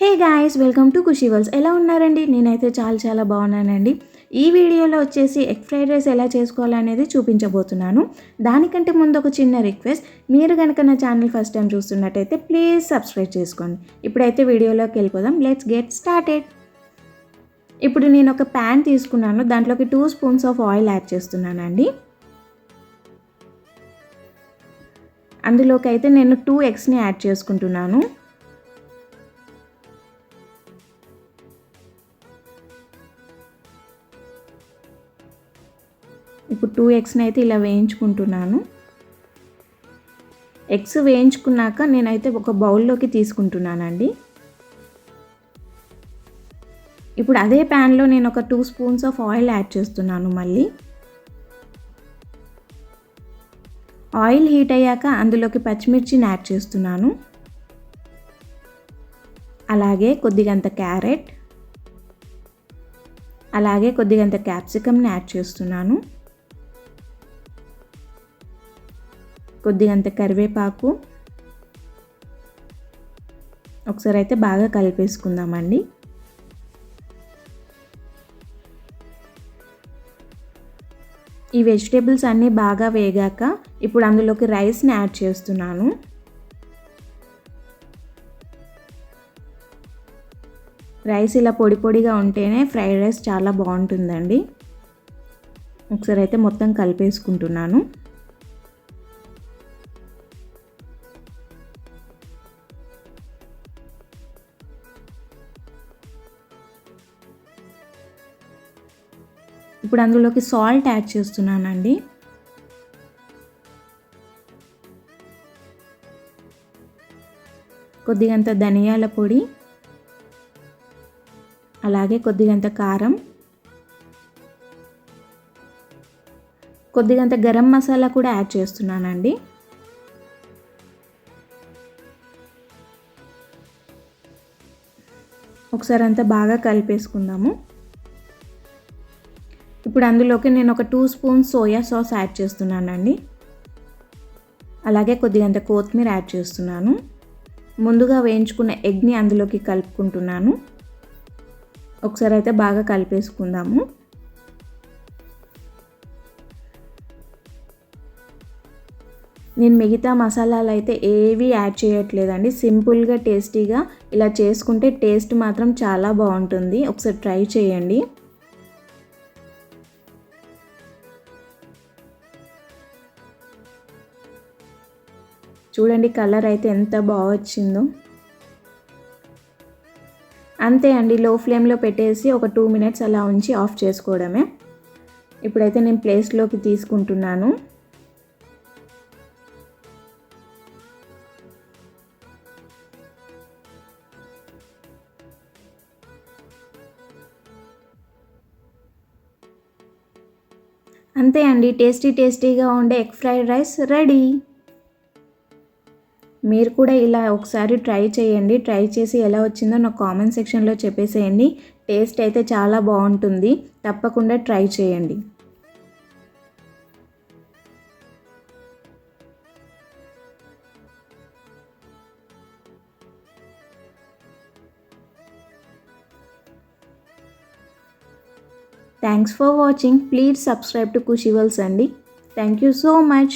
Hey guys welcome to కుషివల్స్ ఎలా ఉన్నారండి? నేనైతే చాలా చాలా బాగున్నానండి. ఈ వీడియోలో వచ్చేసి ఎగ్ ఫ్రైడ్ రైస్ ఎలా చేసుకోవాలనేది చూపించబోతున్నాను. దానికంటే ముందు ఒక చిన్న రిక్వెస్ట్ మీరు కనుక నా ఛానల్ ఫస్ట్ టైం చూస్తున్నట్టయితే ప్లీజ్ సబ్స్క్రైబ్ చేసుకోండి. ఇప్పుడైతే వీడియోలోకి వెళ్ళిపోదాం. లెట్స్ గెట్ స్టార్టెడ్ ఇప్పుడు నేను ఒక ప్యాన్ తీసుకున్నాను. దాంట్లోకి two spoons of oil add చేస్తున్నానండి. అందులోకి అయితే నేను టూ ఎగ్స్ని యాడ్ చేసుకుంటున్నాను. ఇప్పుడు టూ ఎగ్స్ని అయితే ఇలా వేయించుకుంటున్నాను. ఎగ్స్ వేయించుకున్నాక నేనైతే ఒక బౌల్లోకి తీసుకుంటున్నానండి. ఇప్పుడు అదే ప్యాన్లో నేను ఒక two spoons of oil add చేస్తున్నాను మళ్ళీ. ఆయిల్ హీట్ అయ్యాక అందులోకి పచ్చిమిర్చిని యాడ్ చేస్తున్నాను. అలాగే కొద్దిగంత క్యారెట్. అలాగే కొద్దిగంత క్యాప్సికమ్ని యాడ్ చేస్తున్నాను. కొద్దిగంత కరివేపాకు ఒకసారి అయితే బాగా కలిపేసుకుందామండి. ఈ వెజిటేబుల్స్ అన్నీ బాగా వేగాక ఇప్పుడు అందులోకి రైస్ని యాడ్ చేస్తున్నాను. రైస్ ఇలా పొడి పొడిగా ఉంటేనే ఫ్రైడ్ రైస్ చాలా బాగుంటుందండి. ఒకసారి అయితే మొత్తం కలిపేసుకుంటున్నాను. ఇప్పుడు అందులోకి సాల్ట్ యాడ్ చేస్తున్నానండి. కొద్దిగంత ధనియాల పొడి అలాగే కొద్దిగంత కారం కొద్దిగంత గరం మసాలా కూడా యాడ్ చేస్తున్నానండి. ఒకసారి అంతా బాగా కలిపేసుకుందాము. ఇప్పుడు అందులోకి నేను ఒక two spoons soya sauce add చేస్తున్నానండి. అలాగే కొద్దిగంత కొత్తిమీర యాడ్ చేస్తున్నాను. ముందుగా వేయించుకున్న ఎగ్ని అందులోకి కలుపుకుంటున్నాను. ఒకసారి అయితే బాగా కలిపేసుకుందాము. నేను మిగతా మసాలాలు అయితే ఏవి యాడ్ చేయట్లేదండి. సింపుల్గా టేస్టీగా ఇలా చేసుకుంటే టేస్ట్ మాత్రం చాలా బాగుంటుంది. ఒకసారి ట్రై చేయండి. చూడండి కలర్ అయితే ఎంత బాగా వచ్చిందో. అంతే అండి లో ఫ్లేమ్లో పెట్టేసి ఒక టూ మినిట్స్ అలా ఉంచి ఆఫ్ చేసుకోవడమే. ఇప్పుడైతే నేను ప్లేస్లోకి తీసుకుంటున్నాను. అంతే అండి టేస్టీ టేస్టీగా ఉండే ఎగ్ ఫ్రైడ్ రైస్ రెడీ. మీరు కూడా ఇలా ఒకసారి ట్రై చేయండి. ట్రై చేసి ఎలా వచ్చిందో నాకు కామెంట్ సెక్షన్లో చెప్పేసేయండి. టేస్ట్ అయితే చాలా బాగుంటుంది. తప్పకుండా ట్రై చేయండి. Thanks for watching please subscribe to కుషివల్స్ అండి థ్యాంక్ యూ సో మచ్